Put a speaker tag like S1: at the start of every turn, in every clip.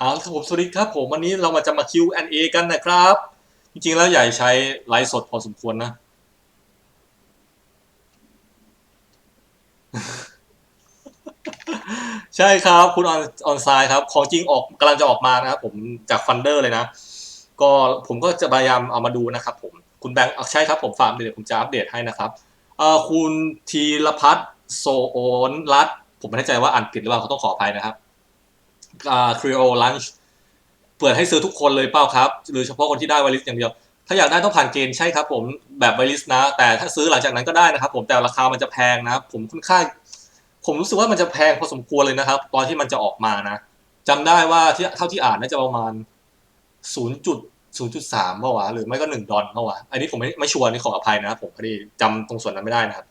S1: เอาครับผมสวัสดีครับผมวันนี้เรามาจะมา Q&A กันนะครับ จริงๆแล้วใหญ่ใช้ไลฟ์สดพอสมควรนะ ใช่ครับคุณออนออนไซด์ครับ ของจริงออกกำลังจะออกมานะครับผมจากฟันเดอร์เลยนะ ก็ผมก็จะพยายามเอามาดูนะครับผมคุณแบงค์ใช่ครับผมฝากเดี๋ยวผมจะอัปเดตให้นะครับเออคุณธีรพัฒน์โซโอนรัตผมไม่แน่ใจว่าอ่านผิดหรือเปล่าเขาต้องขออภัยนะครับ ครีโอลันช์เปิดให้ซื้อทุกคนเลยเปล่าครับ หรือเฉพาะคนที่ได้ไวลิสอย่างเดียว ถ้าอยากได้ต้องผ่านเกณฑ์ใช่ครับผมแบบไวลิสนะ แต่ถ้าซื้อหลังจากนั้นก็ได้นะครับ ผมแต่ราคามันจะแพงนะผมค่อนข้างผมรู้สึกว่ามันจะแพงพอสมควรเลยนะครับ ตอนที่มันจะออกมานะจำได้ว่าที่เท่าที่อ่านน่าจะประมาณศูนย์จุดศูนย์จุดสามเมื่อวะหรือไม่ก็หนึ่งดอลเมื่อวะอันนี้ผมไม่ไม่ชัวร์นี่ขออภัยนะครับผมพอดีจำตรงส่วนนั้นไม่ได้นะครับ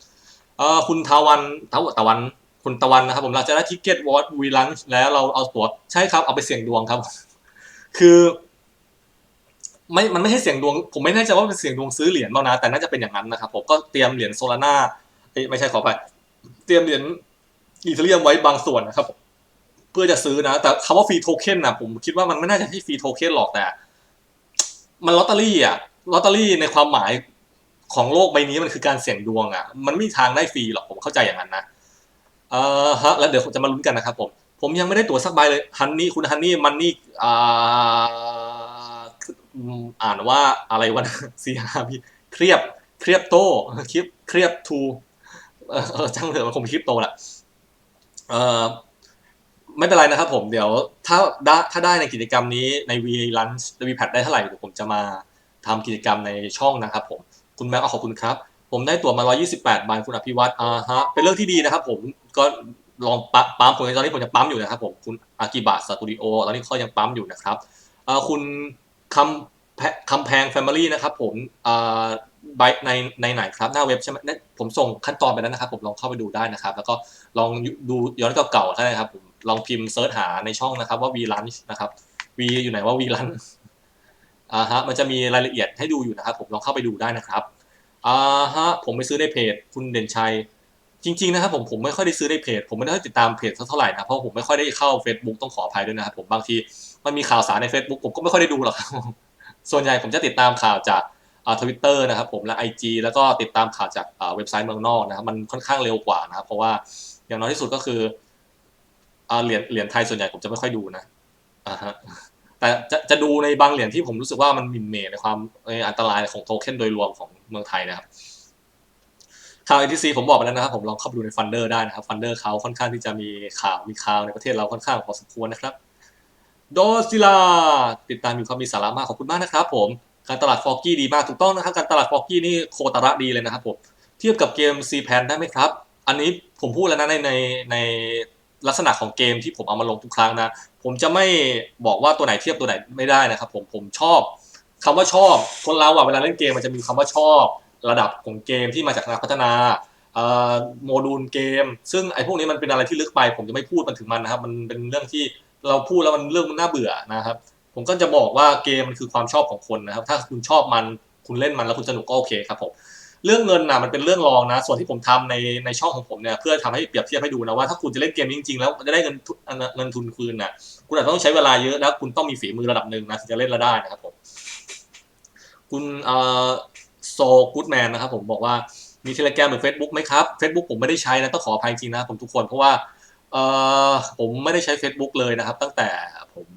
S1: เออคุณทาวันทาตะวัน คุณตะวันนะครับ ผมเราจะได้ทิกเก็ตวอตวีลันแล้วเราเอาตั๋วใช่ครับเอาไปเสี่ยงดวงครับ คือไม่มันไม่ใช่เสี่ยงดวง ผมไม่แน่ใจว่าเป็นเสี่ยงดวงซื้อเหรียญเปล่านะ แต่น่าจะเป็นอย่างนั้นนะครับผมก็เตรียมเหรียญโซลาร่าไม่ใช่ขอไป เตรียมเหรียญอีเทเรียมไว้บางส่วนนะครับ เพื่อจะซื้อนะ แต่คำว่าฟรีโทเค็นนะผมคิดว่ามันไม่น่าจะให้ฟรีโทเค็นหรอกแต่ มันลอตเตอรี่อะลอตเตอรี่ในความหมายของโลกใบนี้มันคือการเสี่ยงดวงอะ มันไม่มีทางได้ฟรีหรอกผมเข้าใจอย่างนั้นนะ อ่อฮะแล้วเดี๋ยวจะมาลุ้นกันนะครับผมผมยังไม่ได้ตั๋วสักใบเลยฮันนี่คุณฮันนี่มันนี่อ่าอ่านว่าอะไรวะซีฮาพี่เครียบเครียบโตคลิปเครียบทูเออเออช่างเถอะมันคงคลิปโตแหละเออไม่เป็นไรนะครับผมเดี๋ยวถ้าได้ถ้าได้ในกิจกรรมนี้ใน V Lunch V Pad ได้เท่าไหร่ผมจะมาทำกิจกรรมในช่องนะครับผมคุณแม็กเอขอบคุณครับ ผมได้ตั๋วมา 128ใบคุณอภิวัตรอ่าฮะ เป็นเรื่องที่ดีนะครับผม ก็ลองปั๊มปั๊มผมตอนนี้ผมจะปั๊มอยู่นะครับผม คุณอากิบะสตูดิโอ ตอนนี้เขายังปั๊มอยู่นะครับอ่อคุณคำแพคำแพงแฟมิลี่นะครับผมอ่าใบในในไหนครับหน้าเว็บใช่ไหมนี่ยผมส่งขั้นตอนไปแล้วนะครับ ผมลองเข้าไปดูได้นะครับ แล้วก็ลองดูย้อนเก่าๆได้นะครับผมลองพิมพ์เซิร์ชหาในช่องนะครับว่า V Lunch นะครับ V อยู่ไหนว่า V Lunch อ่าฮะมันจะมีรายละเอียดให้ดูอยู่นะครับ ผมลองเข้าไปดูได้นะครับ อ่าฮะ ผมไปซื้อในเพจ คุณเด่นชัย จริง ๆ นะครับผมผมไม่ค่อยได้ซื้อในเพจ ผมไม่ได้ติดตามเพจสักเท่าไหร่นะเพราะผมไม่ค่อยได้เข้า Facebook ต้องขออภัยด้วยนะครับผมบางทีมันมีข่าวสารใน Facebook ผมก็ไม่ค่อยได้ดูหรอกครับส่วนใหญ่ผมจะติดตามข่าวจากอ่าทวิตเตอร์นะครับผมและ IG แล้วก็ติดตามข่าวจากอ่าเว็บไซต์เมืองนอกนะครับมันค่อนข้างเร็วกว่านะครับเพราะว่าอย่างน้อยที่สุดก็คืออ่าเหรียญเหรียญไทยส่วนใหญ่ผมจะไม่ค่อยดูนะอ่าฮะ แต่จะจะดูในบางเหรียญที่ผมรู้สึกว่ามันมินเมในความเอ่ออันตรายของโทเค็นโดยรวมของเมืองไทยนะครับข่าว ETC ผมบอกไปแล้วนะครับ ผมลองเข้าไปดูในฟันเดอร์ได้นะครับฟันเดอร์เขาค่อนข้างที่จะมีข่าวมีข่าวในประเทศเราค่อนข้างพอสมควรนะครับโดซิลาติดตามอยู่ครับมีสาระมากขอบคุณมากนะครับ ผมการตลาดฟอกกี้ดีมากถูกต้องนะครับ การตลาดฟอกกี้นี่โคตระดีเลยนะครับผมเทียบกับเกม C p a n ได้ไหมครับ อันนี้ผมพูดแล้วนะในในในลักษณะของเกมที่ผมเอามาลงทุกครั้งนะ ผมจะไม่บอกว่าตัวไหนเทียบตัวไหนไม่ได้นะครับผมผมชอบคำว่าชอบคนเราอะเวลาเล่นเกมมันจะมีคำว่าชอบ ระดับของเกมที่มาจากนักพัฒนาโมดูลเกม ซึ่งไอ้พวกนี้มันเป็นอะไรที่ลึกไป ผมจะไม่พูดมันถึงมันนะครับ มันเป็นเรื่องที่เราพูดแล้วมันเรื่องมันน่าเบื่อนะครับ ผมก็จะบอกว่าเกมมันคือความชอบของคนนะครับ ถ้าคุณชอบมันคุณเล่นมันแล้วคุณสนุกก็โอเคครับผม เรื่องเงินนะมันเป็นเรื่องรองนะ ส่วนที่ผมทำในในช่องของผมเนี่ยเพื่อทำให้เปรียบเทียบให้ดูนะว่าถ้าคุณจะเล่นเกมจริงๆ แล้วจะได้เงินทุนเงินทุนคืนนะคุณอาจจะต้องใช้เวลาเยอะแล้วคุณต้องมีฝีมือระดับหนึ่งนะถึงจะเล่นแล้วได้นะครับผมคุณเอ่อโซกูดแมนนะครับผมบอกว่ามีเทเลแกรมหรือ Facebook ไหมครับ Facebook ผมไม่ได้ใช้นะต้องขออภัยจริงนะผมทุกคนเพราะว่าเอ่อผมไม่ได้ใช้ Facebook เลยนะครับ ตั้งแต่ผม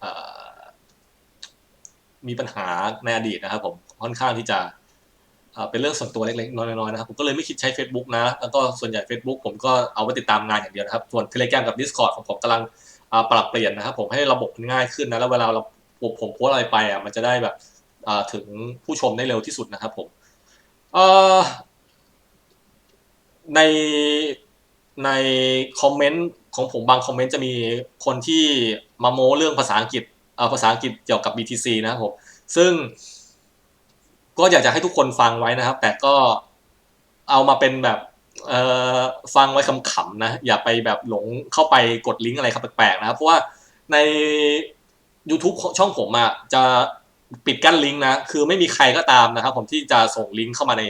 S1: เอ่อมีปัญหาในอดีตนะครับผมค่อนข้างที่จะ เป็นเรื่องส่วนตัวเล็กๆน้อยๆนะครับผมก็เลยไม่คิดใช้ Facebook นะ แล้วก็ส่วนใหญ่ Facebook ผมก็เอาไว้ติดตามงานอย่างเดียวนะครับ ส่วน Telegram กับ Discord ของผมกำลังปรับเปลี่ยนนะครับ ผมให้ระบบมันง่ายขึ้นนะแล้วเวลาเราผมโพสอะไรไปอะมันจะได้แบบถึงผู้ชมได้เร็วที่สุดนะครับผมในในคอมเมนต์ของผมบางคอมเมนต์จะมีคนที่มาโม้เรื่องภาษาอังกฤษภาษาอังกฤษเกี่ยวกับ BTC นะครับผมซึ่ง ก็อยากจะให้ทุกคนฟังไว้นะครับ แต่ก็เอามาเป็นแบบเอ่อฟังไว้ขำๆนะ อย่าไปแบบหลงเข้าไปกดลิงก์อะไรครับแปลกๆนะครับ เพราะว่าใน YouTube ช่องผมอะจะปิดกั้นลิงก์นะ คือไม่มีใครก็ตามนะครับ ผมที่จะส่งลิงก์เข้ามาใน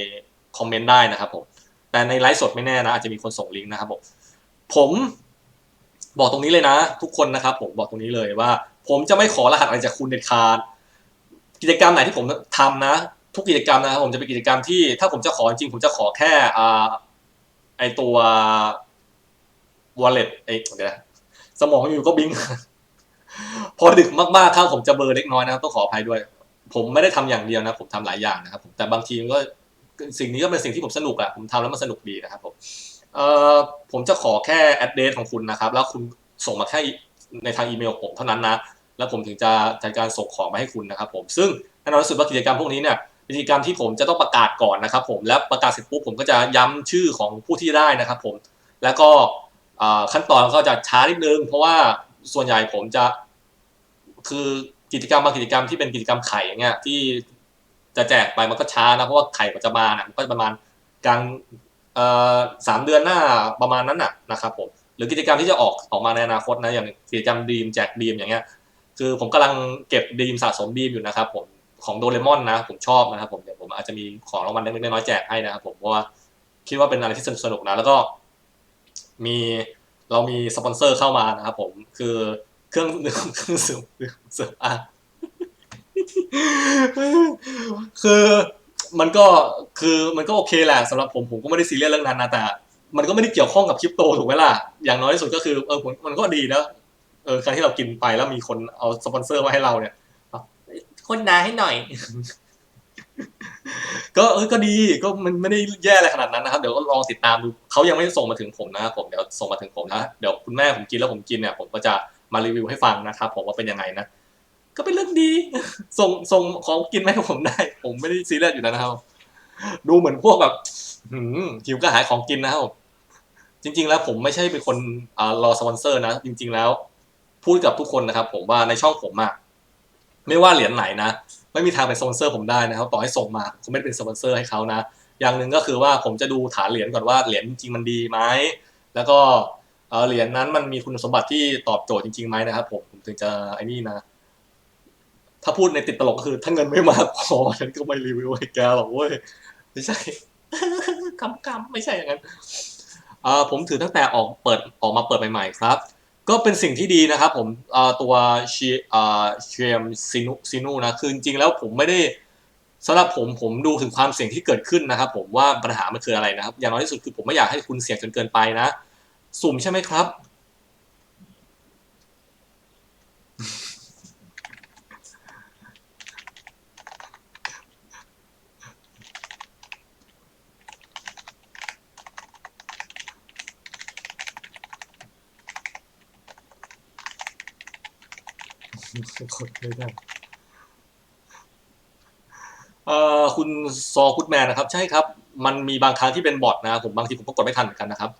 S1: คอมเมนต์ได้นะครับผม แต่ในไลฟ์สดไม่แน่นะ อาจจะมีคนส่งลิงก์นะครับผม ผมบอกตรงนี้เลยนะ ทุกคนนะครับ ผมบอกตรงนี้เลยว่า ผมจะไม่ขอรหัสอะไรจากคุณเด็ดขาดกิจกรรมไหนที่ผมทำนะ ทุกกิจกรรมนะครับผมจะเป็นกิจกรรมที่ถ้าผมจะขอจริงผมจะขอแค่อ่าไอตัว wallet ไอเดี๋ยวนะสมองอยู่ก็บิง พอดึกมากๆครับผมจะเบอร์เล็กน้อยนะครับต้องขออภัยด้วย ผมไม่ได้ทำอย่างเดียวนะ ผมทำหลายอย่างนะครับผมแต่บางทีมันก็สิ่งนี้ก็เป็นสิ่งที่ผมสนุกอะผมทำแล้วมันสนุกดีนะครับผมเอ่อผมจะขอแค่ address ของคุณนะครับ แล้วคุณส่งมาแค่ในทางอีเมลผมเท่านั้นนะ แล้วผมถึงจะจัดการส่งของมาให้คุณนะครับผมซึ่งแน่นอนที่สุดว่ากิจกรรมพวกนี้เนี่ย เป็นกิจกรรมที่ผมจะต้องประกาศก่อนนะครับ ผมและประกาศเสร็จปุ๊บผมก็จะย้ำชื่อของผู้ที่ได้นะครับ ผมแล้วก็ขั้นตอนก็จะช้านิดนึง เพราะว่าส่วนใหญ่ผมจะ คือกิจกรรมบางกิจกรรมที่เป็นกิจกรรมไข่อย่างเงี้ยที่จะแจกไปมันก็ช้านะเพราะว่าไข่กว่าจะมานะมันก็ประมาณกลางสามเดือนหน้าประมาณนั้นน่ะนะครับ ผมหรือกิจกรรมที่จะออกออกมาในอนาคตนะอย่างกิจกรรมดีมแจกดีมอย่างเงี้ย คือผมกำลังเก็บดีมสะสมดีมอยู่นะครับ ผม ของโดเรมอนนะ ผมชอบนะครับผมเดี๋ยวผมอาจจะมีของรางวัลเล็กๆน้อยๆแจกให้นะครับผมเพราะว่าคิดว่าเป็นอะไรที่สนุกนะแล้วก็มีเรามีสปอนเซอร์เข้ามานะครับผมคือเครื่องเครื่องเสริมเสริมอ่างคือมันก็คือมันก็โอเคแหละสำหรับผมผมก็ไม่ได้ซีเรียสเรื่องนั้นนะแต่ มันก็ไม่ได้เกี่ยวข้องกับคริปโตถูกไหมล่ะอย่างน้อยที่สุดก็คือเออผมมันก็ดีนะเออการที่เรากินไปแล้วมีคนเอาสปอนเซอร์มาให้เราเนี่ย คนนาให้หน่อย ก็เออก็ดีก็มันไม่ได้แย่อะไรขนาดนั้นนะครับ เดี๋ยวก็ลองติดตามดูเขายังไม่ส่งมาถึงผมนะครับผมเดี๋ยวส่งมาถึงผมนะเดี๋ยวคุณแม่ผมกินแล้วผมกินเนี่ย ผมก็จะมารีวิวให้ฟังนะครับผมว่าเป็นยังไงนะก็เป็นเรื่องดี ส่งส่งของกินมาให้ผมได้ ผมไม่ได้ซีเรียสอยู่แล้วนะครับ ดูเหมือนพวกแบบหืมหิวก็หายของกินนะครับจริง ๆ แล้วผมไม่ใช่เป็นคนรอสปอนเซอร์นะ จริง ๆ แล้ว พูดกับทุกคนนะครับ ผมว่าในช่องผมอะ ไม่ว่าเหรียญไหนนะ ไม่มีทางเป็นสปอนเซอร์ผมได้นะครับต่อให้ส่งมาผมไม่เป็นสปอนเซอร์ให้เขานะ อย่างหนึ่งก็คือว่าผมจะดูฐานเหรียญก่อนว่าเหรียญจริงมันดีไหมแล้วก็เหรียญนั้นมันมีคุณสมบัติที่ตอบโจทย์จริงๆไหมนะครับ ผมผมถึงจะไอ้นี่นะ ถ้าพูดในติดตลกก็คือถ้าเงินไม่มากพอฉันก็ไม่รีวิวให้แกหรอกเว้ยไม่ใช่คำคำไม่ใช่อย่างนั้นผมถือตั้งแต่ออกเปิดออกมาเปิดใหม่ๆครับ ก็เป็นสิ่งที่ดีนะครับผมตัวชีเชียมซินุซินุนะคือจริงๆแล้วผมไม่ได้สำหรับผมผมดูถึงความเสี่ยงที่เกิดขึ้นนะครับ ผมว่าปัญหามันคืออะไรนะครับ อย่างน้อยที่สุดคือผมไม่อยากให้คุณเสี่ยงจนเกินไปนะ สุ่มใช่ไหมครับ กดไม่ได้เอ่อคุณซอคุดแมนนะครับ ใช่ครับ มันมีบางครั้งที่เป็นบอทนะผมบางทีผมก็กดไม่ทันเหมือนกันนะครับ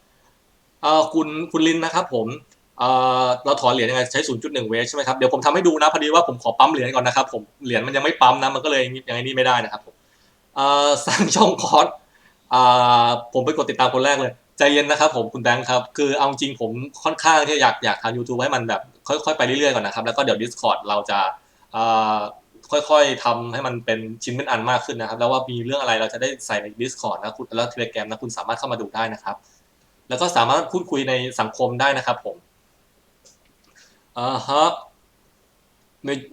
S1: เอ่อคุณคุณลินนะครับ ผมเอ่อเราถอนเหรียญยังไงใช้ 0.1 เวทใช่ไหมครับเดี๋ยวผมทำให้ดูนะพอดีว่าผมขอปั๊มเหรียญก่อนนะครับผมเหรียญมันยังไม่ปั๊มนะมันก็เลยยังไงนี่ไม่ได้นะครับผมเอ่อสร้างช่องคอร์สอ่าผมไปกดติดตามคนแรกเลยใจเย็นนะครับผมคุณแบงค์ครับ คือเอาจริงผมค่อนข้างที่อยากอยากทำ YouTube ให้มันแบบ ค่อยๆไปเรื่อยๆก่อนนะครับ แล้วก็เดี๋ยว Discord เราจะค่อยๆทำให้มันเป็นชิ้นเป็นอันมากขึ้นนะครับ แล้วว่ามีเรื่องอะไรเราจะได้ใส่ใน Discord นะคุณแล้ว Telegram นะคุณสามารถเข้ามาดูได้นะครับ แล้วก็สามารถพูดคุยในสังคมได้นะครับผมอ่าฮะ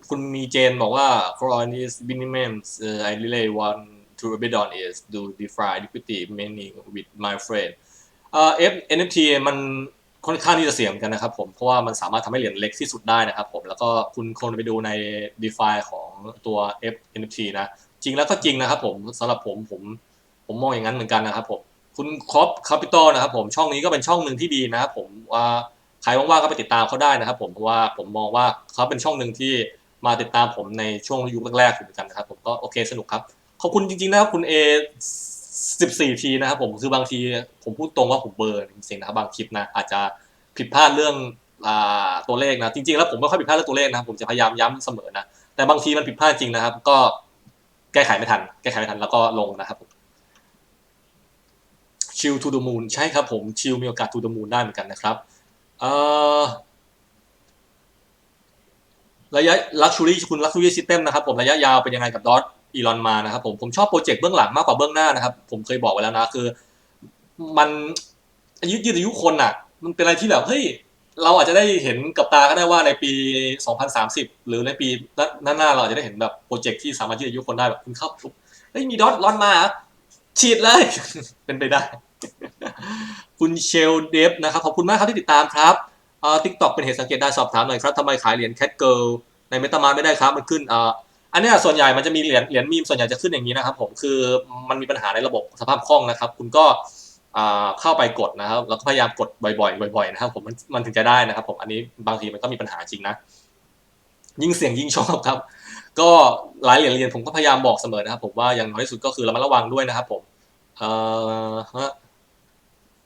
S1: คุณมีเจนบอกว่า Coin is minimum uh, I really want to bid on is do DeFi liquidity mining with my friend เอ่อ NFT มัน ค่อนข้างที่จะเสี่ยงกันนะครับผมเพราะว่ามันสามารถทำให้เหรียญเล็กที่สุดได้นะครับผมแล้วก็คุณคนไปดูใน DeFi ของตัว F NFT นะจริงแล้วก็จริงนะครับผมสำหรับผมผมผมมองอย่างนั้นเหมือนกันนะครับผมคุณครอปคาปิตอลนะครับผมช่องนี้ก็เป็นช่องหนึ่งที่ดีนะครับผมว่าใครว่างๆก็ไปติดตามเขาได้นะครับผมเพราะว่าผมมองว่าเขาเป็นช่องหนึ่งที่มาติดตามผมในช่วงยุคแรกๆอยู่เหมือนกันนะครับผมก็โอเคสนุกครับขอบคุณจริงๆนะครับคุณ A 14 ทีนะครับผมคือบางทีผมพูดตรงว่าผมเบอร์จริงๆนะครับบางคลิปนะอาจจะผิดพลาดเรื่องอตัวเลขนะจริงๆแล้วผมไม่ค่อยผิดพลาดเรื่องตัวเลขนะครับผมจะพยายามย้ำเสมอนะแต่บางทีมันผิดพลาดจริงนะครับ ก็แก้ไขไม่ทัน แก้ไขไม่ทันแล้วก็ลงนะครับผมชิลทูดมูนใช่ครับผมชิลมีโอกาสทูดมูนได้เหมือนกันนะครับเอ่อระยะลักชูรี่คุณลักชูรี่ซิสเต็มนะครับผมระยะยาวเป็นยังไงกับดอท อีลอนมานะครับผมผมชอบโปรเจกต์เบื้องหลังมากกว่าเบื้องหน้านะครับ ผมเคยบอกไว้แล้วนะคือ มันยืดยืดอายุคนอะ มันเป็นอะไรที่แบบเฮ้ยเราอาจจะได้เห็นกับตาก็ได้ว่าในปี 2030 หรือในปีหน้าๆเราอาจจะได้เห็นแบบโปรเจกต์ที่สามารถยืดอายุคนได้แบบคุณเข้าปุ๊บเฮ้ยมีดอทร้อนมาฉีดเลย เป็นไปได้ คุณเชลเดฟนะครับขอบคุณมากครับที่ติดตามครับเอ่อทิกตอกเป็นเหตุสังเกตได้สอบถามหน่อยครับทำไมขายเหรียญแคทเกิลในเมตามาไม่ได้ครับมันขึ้นเอ่อ อันนี้ส่วนใหญ่มันจะมีเหรียญเหรียญมีมส่วนใหญ่จะขึ้นอย่างนี้นะครับ ผมคือมันมีปัญหาในระบบสภาพคล่องนะครับ คุณก็เข้าไปกดนะครับแล้วก็พยายามกดบ่อยๆบ่อยๆนะครับ ผมมันมันถึงจะได้นะครับ ผมอันนี้บางทีมันก็มีปัญหาจริงนะยิ่งเสี่ยงยิ่งชอบครับ ก็หลายเหรียญเรียนผมก็พยายามบอกเสมอนะครับ ผมว่าอย่างน้อยที่สุดก็คือระมัดระวังด้วยนะครับ ผมเอ่อฮะ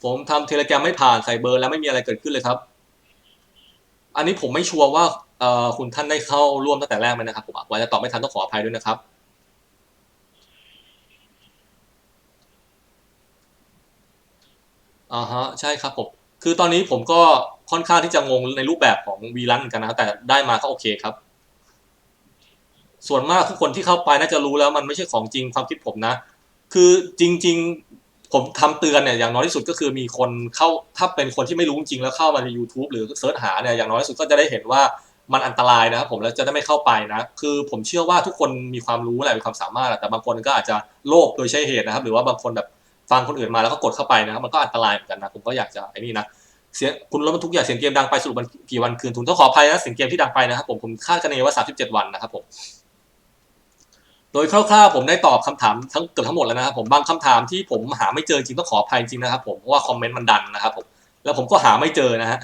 S1: ผมทำเทเลแกรมไม่ผ่านใส่เบอร์แล้วไม่มีอะไรเกิดขึ้นเลยครับ อันนี้ผมไม่ชัวร์ว่า เอ่อคุณท่านได้เข้าร่วมตั้งแต่แรกไหมนะครับผมอาจจะตอบไม่ทันต้องขออภัยด้วยนะครับ อ่าฮะใช่ครับผมคือตอนนี้ผมก็ค่อนข้างที่จะงงในรูปแบบของวีลันเหมือนกันนะครับแต่ได้มาก็โอเคครับ ส่วนมากทุกคนที่เข้าไปน่าจะรู้แล้วมันไม่ใช่ของจริงความคิดผมนะ คือจริง ๆ ผมทำเตือนเนี่ยอย่างน้อยที่สุดก็คือมีคนเข้าถ้าเป็นคนที่ไม่รู้จริงแล้วเข้ามาใน YouTube หรือเสิร์ชหาเนี่ยอย่างน้อยที่สุดก็จะได้เห็นว่า มันอันตรายนะครับผมแล้วจะได้ไม่เข้าไปนะคือผมเชื่อว่าทุกคนมีความรู้แหละมีความสามารถแต่บางคนก็อาจจะโลภโดยใช่เหตุนะครับ หรือว่าบางคนแบบฟังคนอื่นมาแล้วก็กดเข้าไปนะครับมันก็อันตรายเหมือนกันนะผมก็อยากจะไอ้นี่นะเสียงคุณรถบรรทุกอย่าเสียงเกมดังไปสรุปมันกี่วันคืนทุนต้องขออภัยนะเสียงเกมที่ดังไปนะครับผมผมคาดคะเนว่า 37 วันนะครับผมโดยคร่าวๆผมได้ตอบคำถามทั้งเกือบทั้งหมดแล้วนะครับผมบางคำถามที่ผมหาไม่เจอจริงต้องขออภัยจริงนะครับผมเพราะว่าคอมเมนต์มันดันนะครับผมแล้วผมก็หาไม่เจอนะฮะ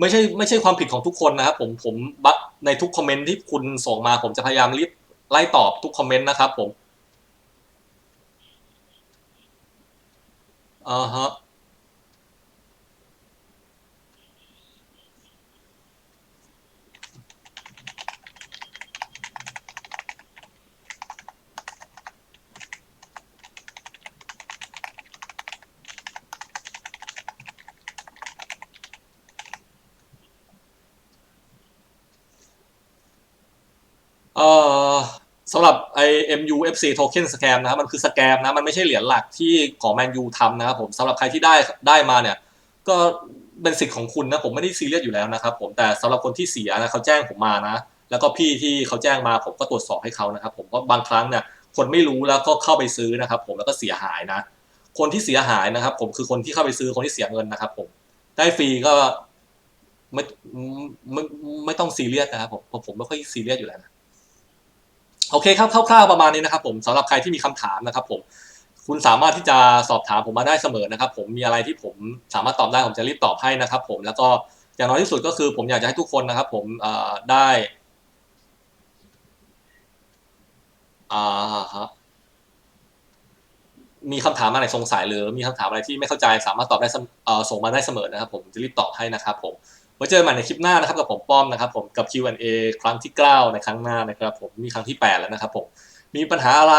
S1: ไม่ใช่ไม่ใช่ความผิดของทุกคนนะครับผมผมบัในทุกคอมเมนต์ที่คุณส่งมา ผมจะพยายามรีบไล่ตอบทุกคอมเมนต์นะครับผมอ่าฮะ เอ่อ สำหรับไอ MUFC Token Scam นะครับมันคือสแกมนะมันไม่ใช่เหรียญหลักที่ของแมนยูทำนะครับผมสำหรับใครที่ได้ได้มาเนี่ย ก็เป็นสิทธิ์ของคุณนะผมไม่ได้ซีเรียสอยู่แล้วนะครับผมแต่สำหรับคนที่เสียนะเขาแจ้งผมมานะ แล้วก็พี่ที่เขาแจ้งมาผมก็ตรวจสอบให้เขานะครับผมเพราะบางครั้งเนี่ยคนไม่รู้แล้วก็เข้าไปซื้อนะครับผมแล้วก็เสียหายนะ คนที่เสียหายนะครับ ผมคือคนที่เข้าไปซื้อคนที่เสียเงินนะครับ ผมได้ฟรีก็ไม่ไม่ไม่ต้องซีเรียสนะครับผมเพราะผมไม่ค่อยซีเรียสอยู่แล้วนะ โอเคครับคร่าวๆประมาณนี้นะครับผมสำหรับใครที่มีคำถามนะครับผมคุณสามารถที่จะสอบถามผมมาได้เสมอนะครับ ผมมีอะไรที่ผมสามารถตอบได้ผมจะรีบตอบให้นะครับ ผมแล้วก็อย่างน้อยที่สุดก็คือ ผมอยากจะให้ทุกคนนะครับ ผมได้อ่าฮะมีคำถามอะไรสงสัยหรือมีคำถามอะไรที่ไม่เข้าใจสามารถตอบได้ส่งมาได้เสมอนะครับ ผมจะรีบตอบให้นะครับ ผม ไว้เจอกันใหม่ในคลิปหน้านะครับกับผมป้อมนะครับผมกับ Q&A ครั้งที่ 9 ในครั้งหน้านะครับผมมีครั้งที่ 8 แล้วนะครับผมมีปัญหาอะไร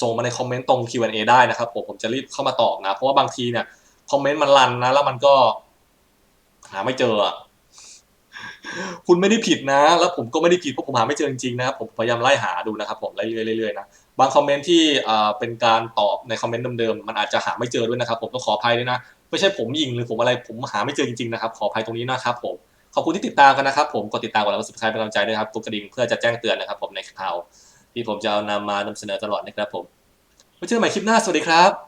S1: ส่งมาในคอมเมนต์ตรง Q&A ได้นะครับผมผมจะรีบเข้ามาตอบนะ เพราะว่าบางทีเนี่ยคอมเมนต์มันรันนะ แล้วมันก็ หาไม่เจอ คุณไม่ได้ผิดนะ แล้วผมก็ไม่ได้ผิดเพราะผมหาไม่เจอจริงๆนะครับผมพยายามไล่หาดูนะครับผมเรื่อยๆเรื่อยๆนะบางคอมเมนต์ที่เป็นการตอบในคอมเมนต์เดิมๆมันอาจจะหาไม่เจอด้วยนะครับ ผมต้องขออภัยด้วยนะ ไม่ใช่ผมยิงหรือผมอะไรผมหาไม่เจอจริงๆนะครับขออภัยตรงนี้นะครับผมขอบคุณที่ติดตามกันนะครับผมกดติดตามกดไลค์กดซับสไครป์เป็นกำลังใจด้วยครับกดกระดิ่งเพื่อจะแจ้งเตือนนะครับผมในข่าวที่ผมจะเอานำมานำเสนอตลอดนะครับผมไว้เจอกันใหม่คลิปหน้าสวัสดีครับ